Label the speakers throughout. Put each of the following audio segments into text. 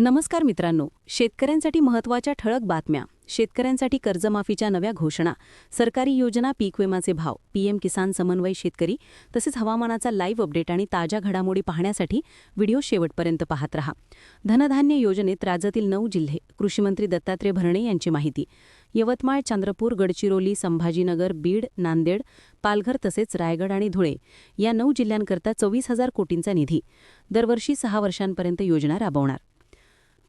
Speaker 1: नमस्कार मित्रांनो शेतकऱ्यांसाठी महत्वाच्या ठळक बातम्या शेतकऱ्यांसाठी कर्जमाफीच्या नव्या घोषणा सरकारी योजना पीक विमाचे भाव पीएम किसान समन्वय शेतकरी तसेच हवामानाचा लाईव्ह अपडेट आणि ताज्या घडामोडी पाहण्यासाठी व्हिडिओ शेवटपर्यंत पाहत रहा धनधान्य योजनेत राज्यातील नऊ जिल्हे कृषीमंत्री दत्तात्रय भरणे यांची माहिती यवतमाळ चंद्रपूर गडचिरोली संभाजीनगर बीड नांदेड पालघर तसेच रायगड आणि धुळे या नऊ जिल्ह्यांकरता चोवीस हजार कोटींचा निधी दरवर्षी सहा वर्षांपर्यंत योजना राबवणार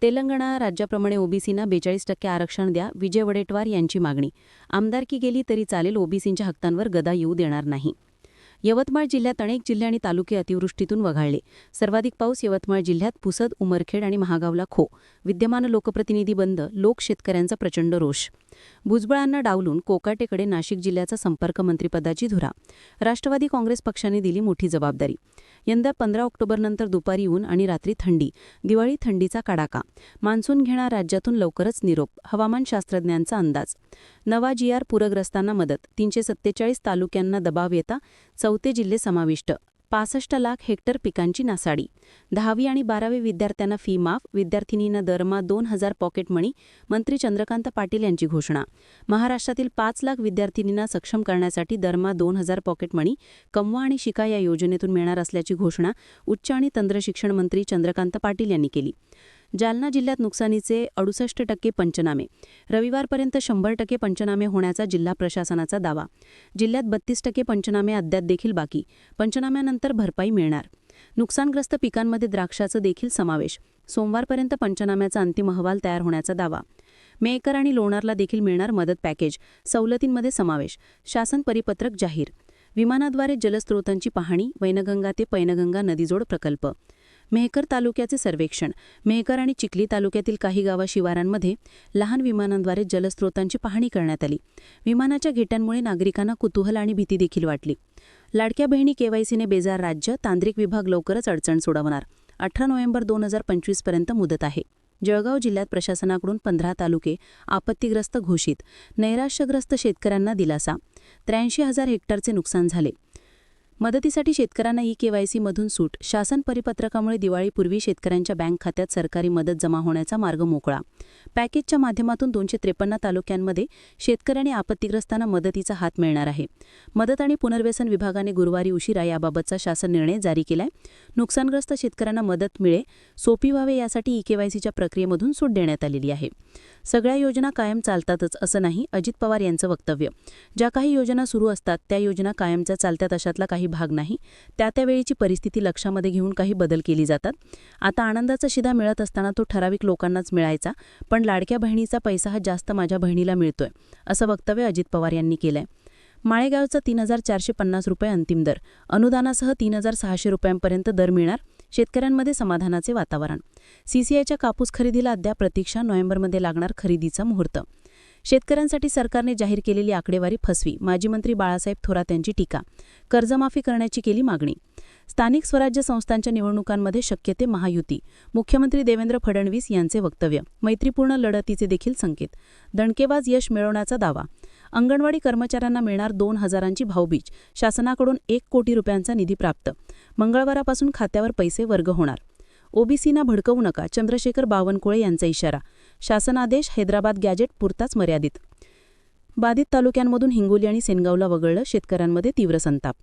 Speaker 1: तेलंगणा राज्याप्रमाणे ओबीसींना बेचाळीस टक्के आरक्षण द्या विजय वडेटवार यांची मागणी आमदारकी गेली तरी चालेल ओबीसींच्या हक्कांवर गदा येऊ देणार नाही यवतमाळ जिल्ह्यात अनेक जिल्हे आणि तालुके अतिवृष्टीतून वगाळले सर्वाधिक पाऊस यवतमाळ जिल्ह्यात पुसद उमरखेड आणि महागावला खो विद्यमान लोकप्रतिनिधी बंद लोक शेतकऱ्यांचा प्रचंड रोष भुजबळांना डावलून कोकाटेकडे नाशिक जिल्ह्याचा संपर्क मंत्रीपदाची धुरा राष्ट्रवादी काँग्रेस पक्षाने दिली मोठी जबाबदारी यंदा पंधरा ऑक्टोबरनंतर दुपारी ऊन आणि रात्री थंडी दिवाळी थंडीचा कडाका मान्सून घेणार राज्यातून लवकरच निरोप हवामान शास्त्रज्ञांचा अंदाज नवा जी आर पूरग्रस्तांना मदत तीनशे सत्तेचाळीस तालुक्यांना दबाव येता चौथे जिल्हे समाविष्ट पासष्ट लाख हेक्टर पिकांची नासाडी दहावी आणि बारावी विद्यार्थ्यांना फी माफ विद्यार्थिनींना दरमा दोन हजार पॉकेट मणी मंत्री चंद्रकांत पाटील यांची घोषणा महाराष्ट्रातील पाच लाख विद्यार्थिनींना सक्षम करण्यासाठी दरमा दोन हजार पॉकेट मणी कमवा आणि शिका या योजनेतून मिळणार असल्याची घोषणा उच्च आणि तंत्रशिक्षण मंत्री चंद्रकांत पाटील यांनी केली जालना जिल्ह्यात नुकसानीचे अडुसष्ट टक्के पंचनामे रविवारपर्यंत शंभर टक्के पंचनामे होण्याचा जिल्हा प्रशासनाचा दावा जिल्ह्यात बत्तीस टक्के पंचनामे अद्याप देखील बाकी पंचनाम्यानंतर भरपाई मिळणार नुकसानग्रस्त पिकांमध्ये द्राक्षाचं देखील समावेश सोमवारपर्यंत पंचनाम्याचा अंतिम अहवाल तयार होण्याचा दावा मेकर आणि लोणारला देखील मिळणार मदत पॅकेज सवलतींमध्ये समावेश शासन परिपत्रक जाहीर विमानाद्वारे जलस्रोतांची पाहणी वैनगंगा ते पैनगंगा नदीजोड प्रकल्प मेहकर तालुक्याचे सर्वेक्षण मेहकर आणि चिखली तालुक्यातील काही गावा शिवारांमध्ये लहान विमानांद्वारे जलस्रोतांची पाहणी करण्यात आली विमानाच्या घेट्यांमुळे नागरिकांना कुतूहल आणि भीती देखील वाटली लाडक्या बहिणी केवायसीने बेजार राज्य तांत्रिक विभाग लवकरच अडचण सोडवणार अठरा नोव्हेंबर दोन हजार पर्यंत मुदत आहे जळगाव जिल्ह्यात प्रशासनाकडून पंधरा तालुके आपत्तीग्रस्त घोषित नैराश्यग्रस्त शेतकऱ्यांना दिलासा त्र्याऐंशी हजार हेक्टरचे नुकसान झाले मदतीसाठी शेतकऱ्यांना ई केवायसी मधून सूट शासन परिपत्रकामुळे दिवाळीपूर्वी शेतकऱ्यांच्या बँक खात्यात सरकारी मदत जमा होण्याचा मार्ग मोकळा पॅकेजच्या माध्यमातून दोनशे त्रेपन्न तालुक्यांमध्ये शेतकऱ्यांनी आपत्तीग्रस्तांना मदतीचा हात मिळणार आहे मदत आणि पुनर्व्यसन विभागाने गुरुवारी उशिरा याबाबतचा शासन निर्णय जारी केलाय नुकसानग्रस्त शेतकऱ्यांना मदत मिळे सोपी व्हावे यासाठी ई केवायसीच्या प्रक्रियेमधून सूट देण्यात आलेली आहे सगळ्या योजना कायम चालतातच असं नाही अजित पवार यांचं वक्तव्य ज्या काही योजना सुरू असतात त्या योजना कायमच्या चालतात अशातला काही भाग नाही त्या त्यावेळीची परिस्थिती लक्षामध्ये घेऊन काही बदल केली जातात आता आनंदाचा शिदा मिळत असताना तो ठराविक लोकांनाच मिळायचा पण लाडक्या बहिणीचा पैसा हा जास्त माझ्या बहिणीला मिळतोय असं वक्तव्य अजित पवार यांनी केलंय माळेगावचा तीन हजार चारशे पन्नास रुपये अंतिम दर अनुदानासह तीन हजार सहाशे रुपयांपर्यंत दर मिळणार शेतकऱ्यांमध्ये समाधानाचे वातावरण सीसीआयच्या कापूस खरेदीला अद्याप प्रतीक्षा नोव्हेंबरमध्ये लागणार खरेदीचा मुहूर्त शेतकऱ्यांसाठी सरकारने जाहीर केलेली आकडेवारी फसवी माजी मंत्री बाळासाहेब थोरात यांची टीका कर्जमाफी करण्याची केली मागणी स्थानिक स्वराज्य संस्थांच्या निवडणुकांमध्ये शक्य ते महायुती मुख्यमंत्री देवेंद्र फडणवीस यांचे वक्तव्य मैत्रीपूर्ण लढतीचे देखील संकेत दणकेबाज यश मिळवण्याचा दावा अंगणवाडी कर्मचाऱ्यांना मिळणार दोन हजारांची भाऊबीज शासनाकडून एक कोटी रुपयांचा निधी प्राप्त मंगळवारापासून खात्यावर पैसे वर्ग होणार ओबीसीना भडकवू नका चंद्रशेखर बावनकुळे यांचा इशारा शासनादेश हैदराबाद गॅजेट पुरताच मर्यादित बाधित तालुक्यांमधून हिंगोली आणि सेनगावला वगळलं शेतकऱ्यांमध्ये तीव्र संताप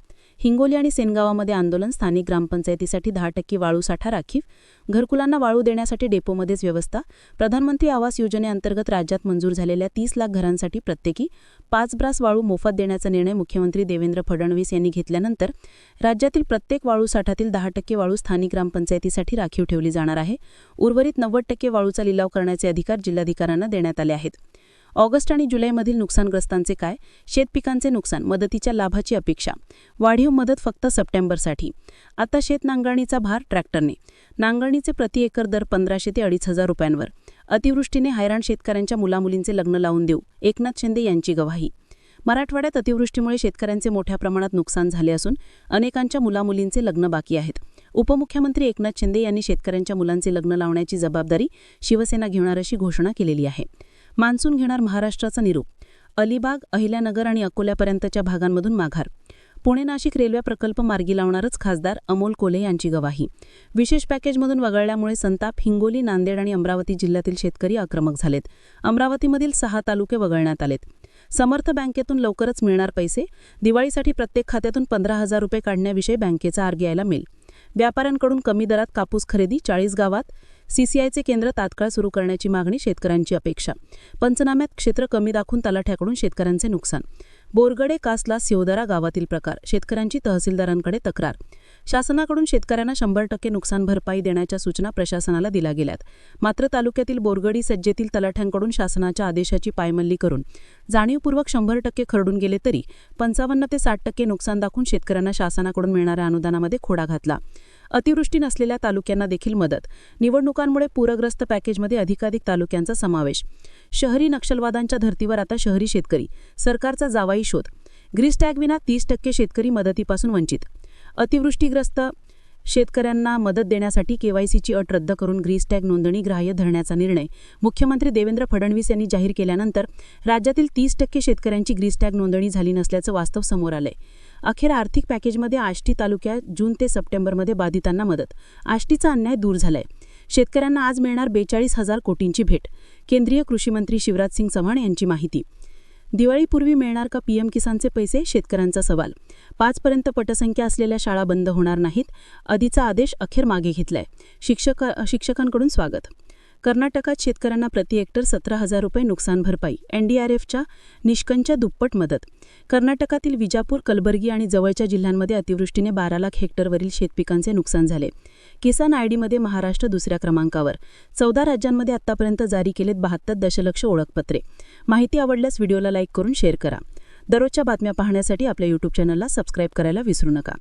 Speaker 1: हिंगोली आणि सेनगावामध्ये आंदोलन स्थानिक ग्रामपंचायतीसाठी दहा टक्के वाळू साठा राखीव घरकुलांना वाळू देण्यासाठी डेपोमध्येच व्यवस्था प्रधानमंत्री आवास योजनेअंतर्गत राज्यात मंजूर झालेल्या तीस लाख घरांसाठी प्रत्येकी पाच ब्रास वाळू मोफत देण्याचा निर्णय मुख्यमंत्री देवेंद्र फडणवीस यांनी घेतल्यानंतर राज्यातील प्रत्येक वाळू साठातील दहा टक्के वाळू स्थानिक ग्रामपंचायतीसाठी राखीव ठेवली जाणार आहे उर्वरित नव्वद टक्के वाळूचा लिलाव करण्याचे अधिकार जिल्हाधिकाऱ्यांना देण्यात आले आहेत ऑगस्ट आणि जुलैमधील नुकसानग्रस्तांचे काय शेतपिकांचे नुकसान मदतीच्या लाभाची अपेक्षा वाढीव मदत फक्त सप्टेंबरसाठी आता शेत नांगरणीचा भार ट्रॅक्टरने नांगरणीचे प्रति एकर दर पंधराशे ते अडीच हजार रुपयांवर अतिवृष्टीने हैराण शेतकऱ्यांच्या मुलामुलींचे लग्न लावून देऊ एकनाथ शिंदे यांची गवाही मराठवाड्यात अतिवृष्टीमुळे शेतकऱ्यांचे मोठ्या प्रमाणात नुकसान झाले असून अनेकांच्या मुलामुलींचे लग्न बाकी आहेत उपमुख्यमंत्री एकनाथ शिंदे यांनी शेतकऱ्यांच्या मुलांचे लग्न लावण्याची जबाबदारी शिवसेना घेणार अशी घोषणा केलेली आहे मान्सून घेणार महाराष्ट्राचा निरोप अलिबाग अहिल्यानगर आणि अकोल्यापर्यंतच्या भागांमधून माघार पुणे नाशिक रेल्वे प्रकल्प मार्गी लावणारच खासदार अमोल कोले यांची गवाही विशेष पॅकेजमधून वगळल्यामुळे संताप हिंगोली नांदेड आणि अमरावती जिल्ह्यातील शेतकरी आक्रमक झालेत अमरावतीमधील सहा तालुके वगळण्यात आलेत समर्थ बँकेतून लवकरच मिळणार पैसे दिवाळीसाठी प्रत्येक खात्यातून पंधरा हजार रुपये काढण्याविषयी बँकेचा यायला मेल व्यापाऱ्यांकडून कमी दरात कापूस खरेदी चाळीस गावात सीसीआयचे केंद्र तात्काळ सुरू करण्याची मागणी शेतकऱ्यांची अपेक्षा पंचनाम्यात क्षेत्र कमी दाखवून तलाठ्याकडून शेतकऱ्यांचे नुकसान बोरगडे कासला सिवदरा गावातील प्रकार शेतकऱ्यांची तहसीलदारांकडे तक्रार शासनाकडून शेतकऱ्यांना शंभर टक्के नुकसान भरपाई देण्याच्या सूचना प्रशासनाला दिल्या गेल्यात मात्र तालुक्यातील बोरगडी सज्जेतील तलाठ्यांकडून शासनाच्या आदेशाची पायमल्ली करून जाणीवपूर्वक शंभर टक्के खरडून गेले तरी पंचावन्न ते साठ टक्के नुकसान दाखवून शेतकऱ्यांना शासनाकडून मिळणाऱ्या अनुदानामध्ये खोडा घातला अतिवृष्टी नसलेल्या तालुक्यांना देखील मदत निवडणुकांमुळे पूरग्रस्त पॅकेजमध्ये अधिकाधिक तालुक्यांचा समावेश शहरी नक्षलवादांच्या धर्तीवर आता शहरी शेतकरी सरकारचा जावाई शोध ग्रीस विना तीस टक्के शेतकरी मदतीपासून वंचित अतिवृष्टीग्रस्त शेतकऱ्यांना मदत देण्यासाठी केवायसीची अट रद्द करून ग्रीस टॅग नोंदणी ग्राह्य धरण्याचा निर्णय मुख्यमंत्री देवेंद्र फडणवीस यांनी जाहीर केल्यानंतर राज्यातील तीस टक्के शेतकऱ्यांची ग्रीस टॅग नोंदणी झाली नसल्याचं वास्तव समोर आलंय अखेर आर्थिक पॅकेजमध्ये आष्टी तालुक्यात जून ते सप्टेंबरमध्ये बाधितांना मदत आष्टीचा अन्याय दूर झालाय शेतकऱ्यांना आज मिळणार बेचाळीस हजार कोटींची भेट केंद्रीय कृषीमंत्री शिवराज सिंग चव्हाण यांची माहिती दिवाळीपूर्वी मिळणार का पीएम किसानचे पैसे शेतकऱ्यांचा सवाल पाचपर्यंत पटसंख्या असलेल्या शाळा बंद होणार नाहीत आधीचा आदेश अखेर मागे घेतलाय शिक्षक शिक्षकांकडून स्वागत कर्नाटकात शेतकऱ्यांना प्रति हेक्टर सतरा हजार रुपये नुकसान भरपाई एनडीआरएफच्या निष्कंच्या दुप्पट मदत कर्नाटकातील विजापूर कलबर्गी आणि जवळच्या जिल्ह्यांमध्ये अतिवृष्टीने बारा लाख हेक्टरवरील शेतपिकांचे नुकसान झाले किसान आय डीमध्ये महाराष्ट्र दुसऱ्या क्रमांकावर चौदा राज्यांमध्ये आतापर्यंत जारी केलेत बहात्तर दशलक्ष ओळखपत्रे माहिती आवडल्यास व्हिडिओला लाईक करून शेअर करा दररोजच्या बातम्या पाहण्यासाठी आपल्या यूट्यूब चॅनलला सबस्क्राईब करायला विसरू नका